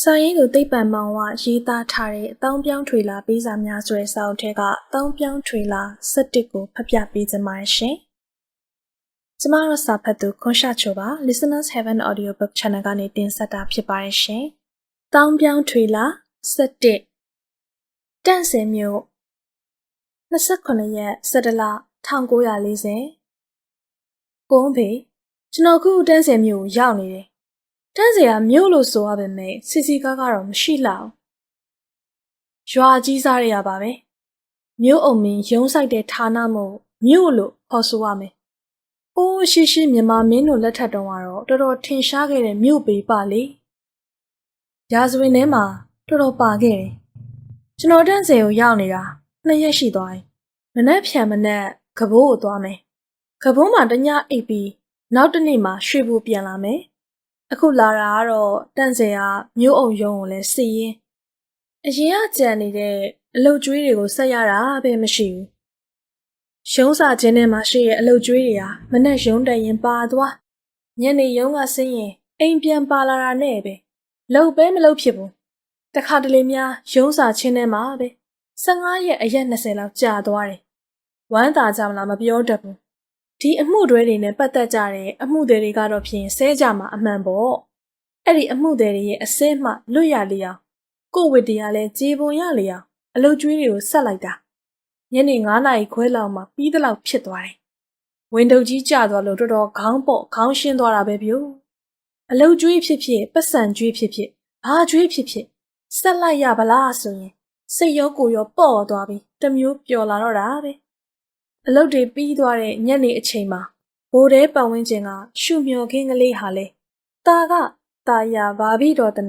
စာရင်းကိုသိပ္ပံမောင်ဝရေးသားထားတဲ့အတောင်းပြောင်းထွေလာပေးစာများဆိုတဲ့စာအုပ်ထဲကအတောင်းပြောင်းထွေလာ17ကိုဖတ်ပြပေးခြင်းပါတယ်ရှင်။ကျမတို့စာဖတ်သူခွန်ရှာချိုပါ Listeners Heaven Audiobook Channel ကနေတင်ဆက်တာဖြစ်ပါတယ်ရှင်။တောင်းပြောင်းထွေလာ17တန့်စင်မြို့29ရက်17လ1940ကိုုံးဖေကျွန်တော်ခုတန့်စင်မြို့ကိုရောက်နေတယ် တန်းစရာမြို့လို့ဆိုရပါမယ်စီစီကားကတော့မရှိလောက်ရွာကြီးစားရရပါပဲမြို့အုံမင်းရုံးဆိုင်တဲ့ဌာနမို့မြို့လို့ခေါ်ဆိုရမယ်။အိုးရှိရှိမြန်မာမင်းတို့လက်ထက်တုန်းကတော့တော်တော်ထင်ရှားခဲ့တဲ့မြို့ပေပါလေ။ရာဇဝင်ထဲမှာတော်တော်ပါခဲ့တယ်။ကျွန်တော်တန်းစင်ကိုရောက်နေတာနှစ်ရက်ရှိသွားပြီ။မနက်ဖြန်မနက်ကဘိုးကိုသွားမယ်။ကဘိုးမှာတညအိပ်ပြီးနောက်တစ်နေ့မှာရွှေဘူပြန်လာမယ်။ အခုလာတာကတော့တန့်စင်ကမျိုးအုံယုံကိုလည်းစီရင်အရင်ကကြံနေတဲ့အလုတ်ကျွေးတွေကိုဆက်ရတာပဲမရှိဘူးရုံးစာချင်းထဲမှာရှိတဲ့အလုတ်ကျွေးတွေဟာမနဲ့ရုံးတရင်ပါသွားညနေရုံးကဆင်းရင်အိမ်ပြန်ပါလာတာနဲ့ပဲလှုပ်ပဲမလှုပ်ဖြစ်ဘူးတခါတလေများရုံးစာချင်းထဲမှာပဲ15ရက်အရက်20လောက်ကြာသွားတယ်ဝမ်းသာကြမလားမပြောတတ်ဘူး ဒီအမှုတွေတွေနဲ့ပတ်သက်ကြတဲ့အမှုတွေတွေကတော့ဖြင့်ဆဲကြမှာအမှန်ပေါ့အဲ့ဒီအမှုတွေရဲ့အစဲမှလွတ်ရလျောင်ကိုဝစ်တရားလဲကြေပွန်ရလျောင်အလုတ်ကျွေးတွေကိုဆက်လိုက်တာညနေ9နာရီခွဲလောက်မှပြီးသလောက်ဖြစ်သွားတယ်ဝင်းတုပ်ကြီးကျသွားလို့တော်တော်ခေါင်းပေါ့ခေါင်းရှင်းသွားတာပဲဗျို့အလုတ်ကျွေးဖြစ်ဖြစ်ပတ်စံကျွေးဖြစ်ဖြစ်ဘာကျွေးဖြစ်ဖြစ်ဆက်လိုက်ရပါလားဆိုရင်စိတ်ရောကိုယ်ရောပေါ့သွားပြီးတမျိုးပျော်လာတော့တာပဲ အလုတ်တွေပြီးသွားတဲ့ညနေအချိန်မှာဘိုးတဲပတ်ဝန်းကျင်ကရှုမျောခင်းကလေးဟာလေตาကตาရပါပြီးတော့တဲ့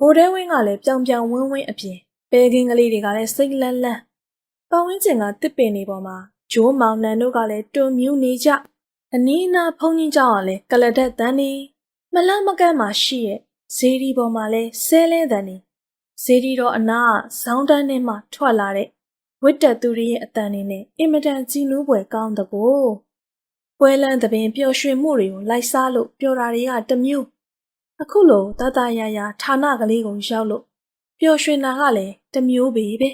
ဘိုးတဲဝင်းကလည်းပြောင်ပြောင်ဝင်းဝင်းအပြင်ပဲခင်းကလေးတွေကလည်းစိတ်လန်းလန်းပတ်ဝန်းကျင်ကတစ်ပင်တွေပေါ်မှာဂျိုးမောင်နှံတို့ကလည်းတွန်မြူးနေကြအနီးနားဖုန်ကြီးကြောင်ကလည်းကလဒတ်တန်းနေမလန့်မကန့်မှာရှိရဲ့ဇေဒီပေါ်မှာလည်းဆဲလဲတန်းနေဇေဒီတော့အနားဇောင်းတန်းထဲမှာထွက်လာတဲ့ ဝစ်တက်သူတွေရဲ့အတန်တွေနဲ့အင်မတန်ကြည်နူးပွဲကောင်းတကောပွဲလန်းသပင်ပျော်ရွှင်မှုတွေကိုလိုက်စားလို့ပျော်တာတွေကတမျိုးအခုလိုတတရရဌာနကလေးကိုရောက်လို့ပျော်ရွှင်တာကလည်းတမျိုးပဲပဲ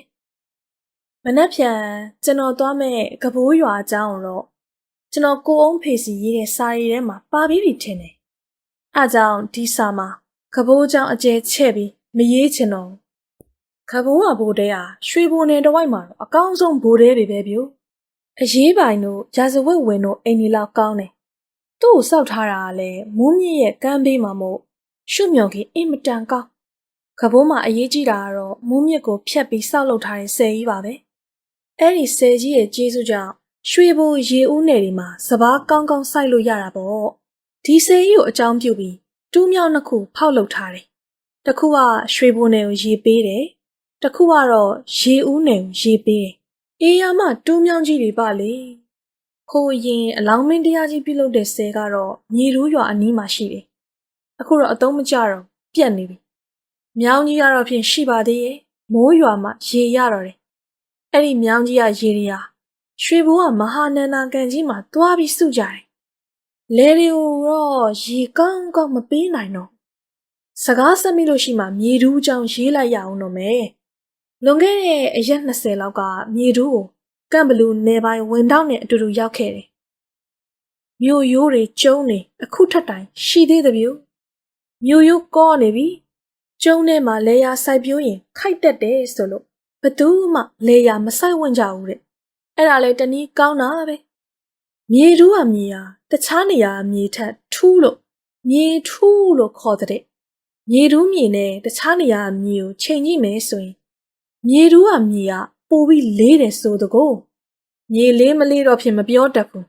မနှက်ဖြန်ကျွန်တော်သွားမဲ့ကဘိုးရွာအကြောင်းတော့ကျွန်တော်ကိုအောင်ဖေစီရေးတဲ့စာရီထဲမှာပါပြီးပြီထင်တယ်အဲကြောင့်ဒီစာမှာကဘိုးအကြောင်းအကျဲချဲ့ပြီးမရေးချင်တော့ ခဘိုးကဘိုးတဲဟာရွှေဘိုနယ်တဝိုက်မှာတော့အကောင်းဆုံးဘိုးတဲတွေပဲဗျို့အရေးပိုင်တို့ရာဇဝတ်ဝင်တို့အိမ်ဒီလောက်ကောင်းတယ်သူ့ကိုစောက်ထားတာကလည်းမူးမြင့်ရဲ့ကမ်းဘေးမှာမို့ရှုမြော်ကြီးအင်မတန်ကောင်းခဘိုးမှာအရေးကြီးတာကတော့မူးမြင့်ကိုဖျက်ပြီးစောက်လုပ်ထားတဲ့ဆယ်ကြီးပါပဲအဲ့ဒီဆယ်ကြီးရဲ့ကျေးဇူးကြောင့်ရွှေဘိုရေဦးနယ်ဒီမှာစပားကောင်းကောင်းစိုက်လို့ရတာပေါ့ဒီဆယ်ကြီးကိုအကြောင်းပြုပြီးတူးမြောက်နှစ်ခုဖောက်လုပ်ထားတယ်တစ်ခုကရွှေဘိုနယ်ကိုရေပေးတယ် တခုကတော့ရေဦးနယ်ကိုရေပေးတယ်။အေးရမတူးမြောင်းကြီးတွေပါလေ။ခိုးရင်အလောင်းမင်းတရားကြီးပြုလုပ်တဲ့ဆဲကတော့မြေရူးရွာအနီးမှာရှိတယ်။အခုတော့အတုံးမကြတော့ပြက်နေပြီ။မြောင်းကြီးကတော့ဖြင့်ရှိပါသေးရဲ့။မိုးရွာမှာရေရတော့တယ်။အဲ့ဒီမြောင်းကြီးကရေတွေဟာရွှေဘိုးကမဟာနန္ဒာကန်ကြီးမှာတွားပြီးစုကြတယ်။လဲတွေကိုတော့ရေကောင်းကောင်းမပေးနိုင်တော့။စကားဆက်မိလို့ရှိမှမြေတူးအကြောင်းရေးလိုက်ရအောင်တော့မယ်။ လွန်ခဲ့တဲ့အရက်20လောက်ကမြေတူးကိုကန့်ဘလူနေပိုင်းဝင်တော့နဲ့အတူတူရောက်ခဲ့တယ်။မြို့ရိုးတွေကျုံနေအခုထက်တိုင်ရှိသေးတယ်ဗျ။မြို့ရိုးကောနေပြီ။ကျုံထဲမှာလေယာစိုက်ပြိုးရင်ခိုက်တက်တယ်ဆိုလို့ဘသူမှလေယာမဆိုင်ဝင်ကြဘူးတဲ့။အဲ့ဒါလေတနည်းကောင်းတာပဲ။မြေတူးကမြေဟာတခြားနေရာမြေထက်ထူးလို့မြေထူးလို့ခေါ်တဲ့မြေတူးမြေနဲ့တခြားနေရာမြေကိုချိန်ကြည့်မယ်ဆိုရင် မြေတူးကမြေကပိုပြီးလေးတယ်ဆိုတကောမြေလေးမလေးတော့ဖြစ်မပြောတတ်ဘူး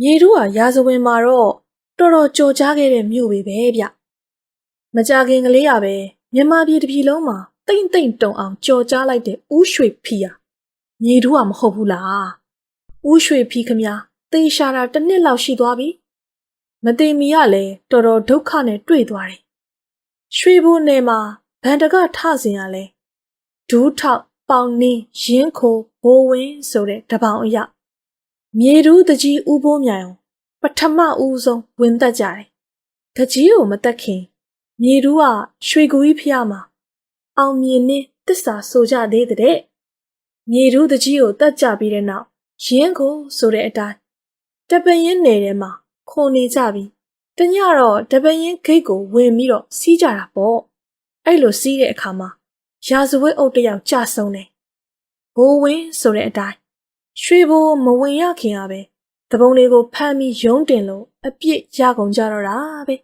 မြေတူးကရာဇဝင်မှာတော့တော်တော်ကြော်ကြားခဲ့တဲ့မြို့ပဲပဲဗျမကြခင်ကလေးရပဲမြန်မာပြည်တစ်ပြည်လုံးမှာတိမ့်တိမ့်တုံအောင်ကြော်ကြားလိုက်တဲ့ဥရွှေဖီယာမြေတူးကမဟုတ်ဘူးလားဥရွှေဖီခမသေရှာတာတစ်နှစ်လောက်ရှိသွားပြီမသိမီကလည်းတော်တော်ဒုက္ခနဲ့တွေ့သွားတယ်ရွှေဘိုးနယ်မှာဗန်တကထစင်ကလည်း ဒူးထောက်ပေါင်နင်းရင်းခိုဘိုးဝင်းဆိုတဲ့တပောင်အရမြေတူးတကြီးဥပိုးမြိုင်အောင်ပထမဦးဆုံးဝင်သက်ကြတယ်။တကြီးကိုမတက်ခင်မြေတူးကရွှေကူကြီးဖျားမှာအောင်မြင်နေတစ္ဆာဆိုကြသေးတဲ့မြေတူးတကြီးကိုတတ်ကြပြီးတဲ့နောက်ရင်းကိုဆိုတဲ့အတိုင်းတပင်းရင်နယ်ထဲမှာခိုနေကြပြီးတညတော့တပင်းရင်ဂိတ်ကိုဝင်ပြီးတော့စီးကြတာပေါ့အဲ့လိုစီးတဲ့အခါမှာ ရာဇဝတ်အုပ်တစ်ယောက်ကြဆုံးတယ်ဘိုးဝင်းဆိုတဲ့အတိုင်းရွှေဘိုးမဝင်ရခင်ကပဲတပုံလေးကိုဖမ်းပြီးယုံတင်လို့အပြစ်ရကုန်ကြတော့တာပဲ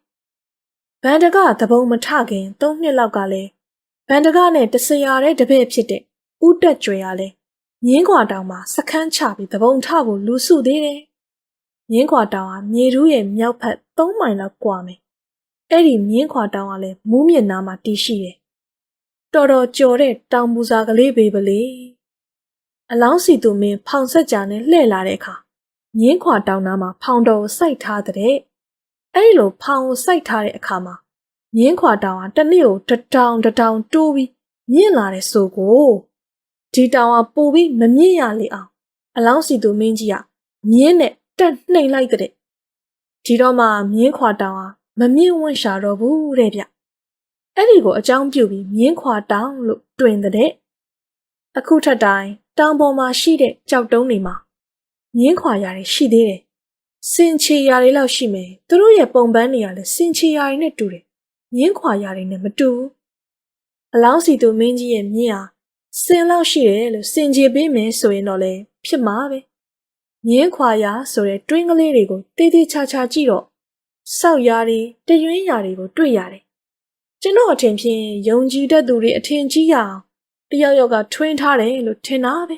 ဗန်တကတပုံမထခင်၃နှစ်လောက်ကလည်းဗန်တကနဲ့တဆရာတဲ့တပည့်ဖြစ်တဲ့ဦးတက်ကြွယ်ကလည်းမြင်းခွာတောင်မှာစခန်းချပြီးတပုံထဖို့လူစုသေးတယ်မြင်းခွာတောင်ဟာမြေရူးရဲ့မြောက်ဖက်၃မိုင်လောက်ကွာမယ်အဲ့ဒီမြင်းခွာတောင်ကလည်းမူးမြစ်နားမှာတည်ရှိတယ် တော်တော်ကြော်တဲ့တောင်ပူစာကလေးပဲပလေအလောင်းစီသူမင်းဖောင်ဆက်ကြာနဲ့လှည့်လာတဲ့အခါမြင်းခွာတောင်နားမှာဖောင်တော်ကိုစိုက်ထားတဲ့အဲ့ဒီလိုဖောင်ကိုစိုက်ထားတဲ့အခါမှာမြင်းခွာတောင်ဟာတစ်နေ့ကိုတတောင်တတောင်တိုးပြီးမြင့်လာတဲ့ဆိုကိုဒီတောင်ဟာပိုပြီးမမြင့်ရလေအောင်အလောင်းစီသူမင်းကြီးကမြင်းနဲ့တက်နှိမ်လိုက်တဲ့ဒီတော့မှမြင်းခွာတောင်ဟာမမြင့်ဝန့်ရှာတော့ဘူးတဲ့ဗျ အဲ့ဒီကိုအကြောင်းပြုပြီးမြင်းခွာတောင်လို့တွင်တဲ့အခုထက်တိုင်းတောင်ပေါ်မှာရှိတဲ့ကြောက်တုံးတွေမှာမြင်းခွာရာတွေရှိသေးတယ်စင်ချေရာတွေလောက်ရှိမယ်သူတို့ရဲ့ပုံပန်းတွေကလည်းစင်ချေရာတွေနဲ့တူတယ်မြင်းခွာရာတွေနဲ့မတူဘူးအလောင်းစီသူမင်းကြီးရဲ့မြင်းဟာစင်လောက်ရှိတယ်လို့စင်ချေပေးမယ်ဆိုရင်တော့လေဖြစ်မှာပဲမြင်းခွာရာဆိုတဲ့တွင်းကလေးတွေကိုတေးသေးချာချာကြည့်တော့စောက်ရာတွေတရွင်းရာတွေကိုတွေ့ရတယ် ကျွန်တော်အထင်ဖြင့်ယုံကြည်တတ်သူတွေအထင်ကြီးရအောင်တယောက်ယောက်ကထွင်းထားတယ်လို့ထင်တာပဲ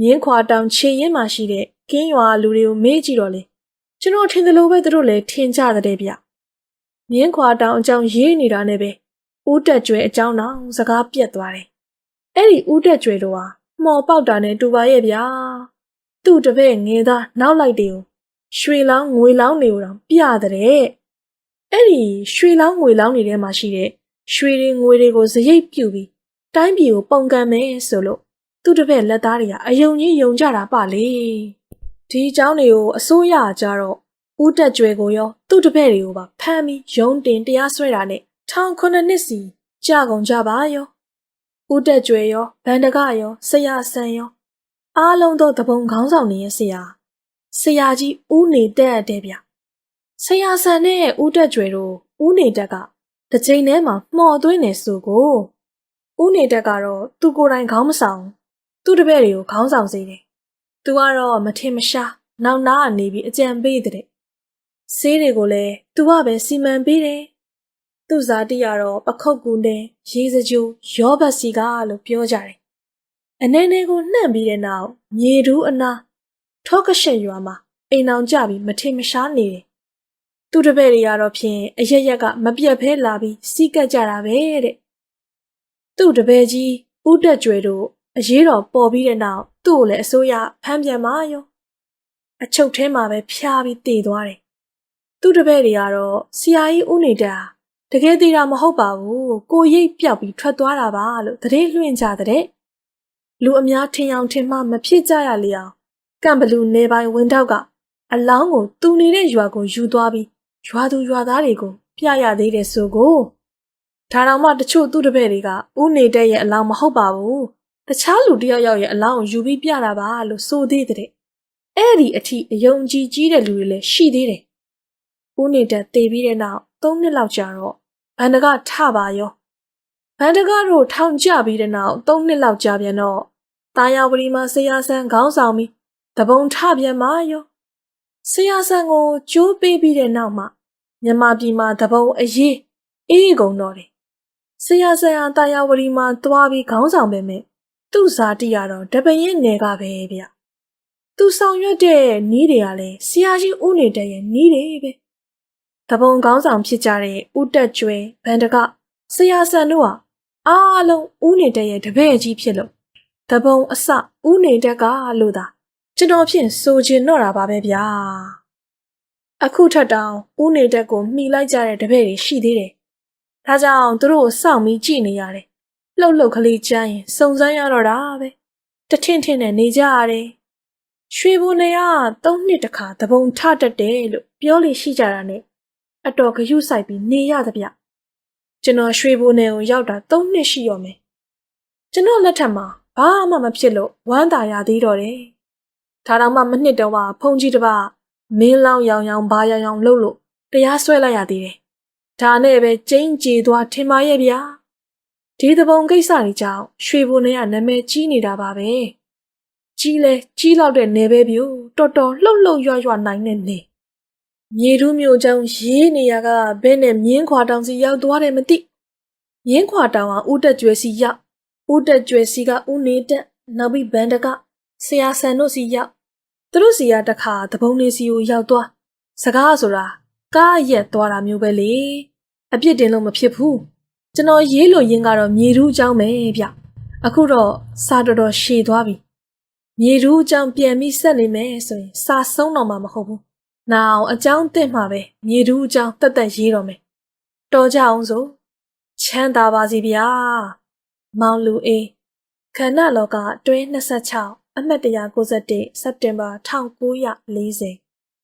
မြင်းခွာတောင်ခြေရင်းမှာရှိတဲ့ကင်းရွာလူတွေကိုမေးကြည့်တော့လေကျွန်တော်ထင်သလိုပဲသူတို့လည်းထင်ကြတဲ့ဗျမြင်းခွာတောင်အကြောင်းရေးနေတာနဲ့ပဲဦးတက်ကျွဲအကြောင်းတော့စကားပြက်သွားတယ်အဲ့ဒီဦးတက်ကျွဲတို့ဟာမှော်ပေါက်တာနဲ့တူပါရဲ့ဗျာသူ့တပည့်ငယ်သားနောက်လိုက်တွေကိုရွှေလောင်းငွေလောင်းတွေကိုတော့ပြတဲ့ အဲ့ဒီရွှေလောင်းငွေလောင်းတွေထဲမှာရှိတဲ့ရွှေတွေငွေတွေကိုစရိတ်ပြုတ်ပြီးတိုင်းပြည်ကိုပုံကန်မယ်ဆိုလို့သူ့တပည့်လက်သားတွေကအယုံကြီးယုံကြတာပါလေဒီအကြောင်းတွေကိုအစိုးရကြတော့ဦးတက်ကျွဲကိုရောသူ့တပည့်တွေကိုပါဖမ်းပြီးယုံတင်တရားစွဲတာနဲ့ထောင်ခုနှစ်နှစ်စီကြာကုန်ကြပါရောဦးတက်ကျွဲရောဗန္ဒကရောဆရာဆန်ရောအားလုံးသောတပုံခေါင်းဆောင်နေရဲ့ဆရာဆရာကြီးဦးနေတက်တဲ့ဗျ ဆရာဆန်နဲ့ဦးတက်ကျွဲတို့ဦးနေတက်ကတစ်ချိန်ထဲမှာမှော်သွင်းနေဆိုကိုဦးနေတက်ကတော့သူကိုယ်တိုင်ခေါင်းမဆောင်သူ့တပည့်တွေကိုခေါင်းဆောင်စေတယ်သူကတော့မထင်မရှားနောက်နာကနေပြီးအကြံပေးတဲ့ဆေးတွေကိုလည်းသူကပဲစီမံပေးတယ်သူ့ဇာတိကတော့ပခုတ်ကူနဲ့ရေစကြိုရောဘတ်စီကလို့ပြောကြတယ်အနေနဲ့ကိုနှံ့ပြီးတဲ့နောက်မြေတူးအနာထောကရှက်ရွာမှာအိမ်အောင်ကြပြီးမထင်မရှားနေတယ် သူ့တပည့်တွေကတော့ဖြင့်အရရက်ကမပြတ်ဖဲလာပြီးစီးကပ်ကြတာပဲတဲ့သူ့တပည့်ကြီးဦးတက်ကျွဲတို့အရေးတော်ပေါ်ပြီးတဲ့နောက်သူ့ကိုလည်းအစိုးရဖမ်းပြန်ပါရောအချုပ်ထဲမှာပဲဖျားပြီးတည်သွားတယ်သူ့တပည့်တွေကတော့ဆရာကြီးဦးနေတာတကယ်သေးတာမဟုတ်ပါဘူးကိုရိပ်ပြောက်ပြီးထွက်သွားတာပါလို့တရေလွှင့်ကြတဲ့လူအများထင်အောင်ထင်မှမဖြစ်ကြရလေအောင်ကံဘလူနေပိုင်းဝင်းတောက်ကအလောင်းကိုသူနေတဲ့ရွာကိုယူသွားပြီး ရွာသူရွာသားတွေကိုပြရသေးတယ်ဆိုကိုဒါတောင်မှတချို့သူ့တပည့်တွေကဦးနေတဲ့ရဲ့အလောင်းမဟုတ်ပါဘူးတခြားလူတယောက်ယောက်ရဲ့အလောင်းကိုယူပြီးပြတာပါလို့ဆိုသေးတဲ့အဲ့ဒီအထိအယုံကြည်ကြီးတဲ့လူတွေလည်းရှိသေးတယ်ဦးနေတဲ့တေပြီးတဲ့နောက်၃နှစ်လောက်ကြာတော့ဗန္ဒကထပါရောဗန္ဒကတို့ထောင်ကျပြီးတဲ့နောက်၃နှစ်လောက်ကြာပြန်တော့တာယာဝတီမှာဆရာဆန်းခေါင်းဆောင်ပြီးတပုံထပြန်ပါရောဆရာဆန်းကိုကြိုးပေးပြီးတဲ့နောက်မှာ မြန်မာပြည်မှာတပုံအရေးအေးကုန်တော့တယ်ဆရာဆန်းဟာတာယာဝတီမှာသွားပြီးခေါင်းဆောင်ပဲမဲ့သူ့ဇာတိကတော့တပရင်နယ်ကပဲဗျသူဆောင်ရွက်တဲ့နီးတွေကလည်းဆရာကြီးဦးနေတဲ့ရဲ့နီးတွေပဲတပုံကောင်းဆောင်ဖြစ်ကြတဲ့ဦးတက်ကျွဲဗန္ဒကဆရာဆန်တို့ဟာအားလုံးဦးနေတဲ့ရဲ့တပည့်ကြီးဖြစ်လို့တပုံအစဦးနေတက်ကလို့သာကျွန်တော်ဖြင့်ဆိုချင်တော့တာပါပဲဗျာ အခုထက်တောင်ဦးနေတက်ကိုမှီလိုက်ကြတဲ့တပည့်တွေရှိသေးတယ်ဒါကြောင့်သူတို့ကိုစောင့်ပြီးကြည့်နေရတယ်လှုပ်လှုပ်ကလေးကျန်းရင်စုံစမ်းရတော့တာပဲတထင်ထင်နဲ့နေကြရတယ်ရွှေဘုံနေကသုံးနှစ်တခါတပုံထတတ်တယ်လို့ပြောလို့ရှိကြတာနဲ့အတော်ဂယုစိုက်ပြီးနေရသဗျကျွန်တော်ရွှေဘိုနယ်ကိုရောက်တာ၃နှစ်ရှိရောမယ်ကျွန်တော်လက်ထက်မှာဘာမှမဖြစ်လို့ဝမ်းသာရသေးတော့တယ်ဒါတော့မှမနှစ်တော့ကဖုန်ကြီးတစ်ပါး မင်းလောင်ရောင်ရောင်ဘာရောင်ရောင်လှုပ်လို့တရားစွဲလိုက်ရသေးတယ်ဒါနဲ့ပဲကျင်းကြေသွားထင်ပါရဲ့ဗျာဒီသဘုံကိစ္စတွေကြောင့်ရွှေဘိုနယ်ကနာမည်ကြီးနေတာပါပဲကြီးလဲကြီးလောက်တဲ့နယ်ပဲပြို့တော်တော်လှုပ်လှုပ်ရွရွနိုင်တဲ့နယ်မြေတူးမျိုးချောင်းရေးနေရကဘဲနဲ့မြင်းခွာတောင်စီရောက်သွားတယ်မသိမြင်းခွာတောင်ကဦးတက်ကျွဲစီရောက်ဦးတက်ကျွဲစီကဦးနေတက်နောက်ပြီးဘန်တကဆရာဆန်တို့စီရောက် သူတို့စီကတခါတပုံးလေးစီကိုရောက်သွားစကားဆိုတာကားရက်သွားတာမျိုးပဲလေအပြစ်တင်လို့မဖြစ်ဘူးကျွန်တော်ရေးလို့ရင်းကတော့မြေတူးချောင်းပဲဗျအခုတော့စာတော်တော်ရှည်သွားပြီမြေတူးချောင်းပြန်ပြီးဆက်နေမယ်ဆိုရင်စာဆုံးတော့မှာမဟုတ်ဘူး။နောင်အကြောင်းတင့်မှာပဲမြေတူးအကြောင်းတက်တက်ရေးတော့မယ်။တော်ကြအောင်ဆိုချမ်းသာပါစီဗျာ။မောင်လူအေးခန္ဓာလောကအတွင်း26 အမှတ်191စက်တင်ဘာ1940